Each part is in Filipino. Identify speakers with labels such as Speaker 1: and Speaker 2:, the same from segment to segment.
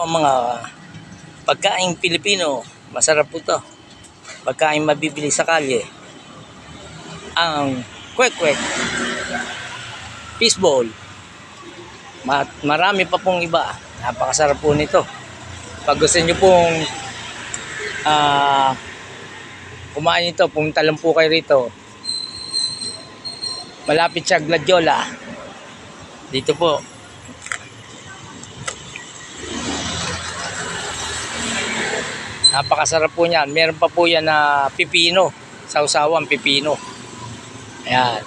Speaker 1: po ang mga pagkain Pilipino. Masarap po to. Pagkain mabibili sa kalye. Ang kwek-kwek. Fishball. Ma- marami pa pong iba. Napakasarap po nito. Pag gusto nyo pong ah kumain ito, pumunta lang po kayo rito. Malapit sa Gladiola. Dito po. Napakasarap po niyan. Meron pa po yan na pipino. Sausawan pipino. Ayan.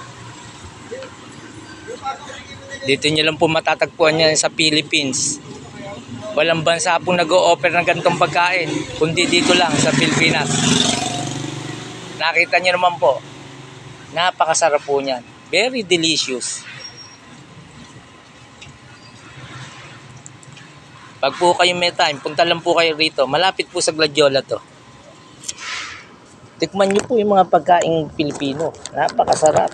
Speaker 1: Dito nyo lang po matatagpuan yan sa Philippines. Walang bansa pong nag-o-offer ng ganitong pagkain. Kundi dito lang sa Pilipinas. Nakita nyo naman po. Napakasarap po niyan. Very delicious. Pag po kayo may time, punta lang po kayo rito. Malapit po sa Gladiola to. Tikman nyo po yung mga pagkain Pilipino. Napakasarap.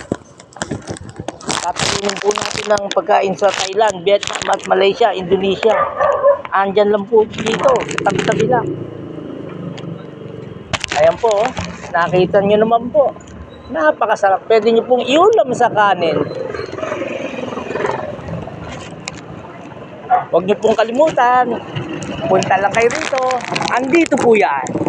Speaker 1: Tatalunin po natin ng pagkain sa Thailand, Vietnam at Malaysia, Indonesia. Andyan lang po dito, tabi-tabi lang. Ayan po, oh. nakita nyo naman po. Napakasarap. Pwede nyo pong iulam sa kanin. Huwag niyo pong kalimutan. Punta lang kayo rito. Andito po yan.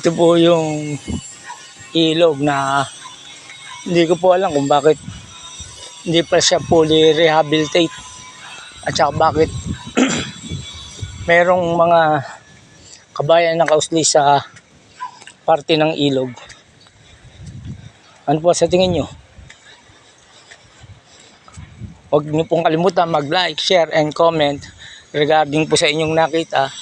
Speaker 1: Ito po yung ilog na hindi ko po alam kung bakit hindi pa siya fully rehabilitate at saka bakit merong mga kabayan na kausli sa parte ng ilog. Ano po sa tingin nyo? Huwag niyo pong kalimutan mag-like, share, and comment regarding po sa inyong nakita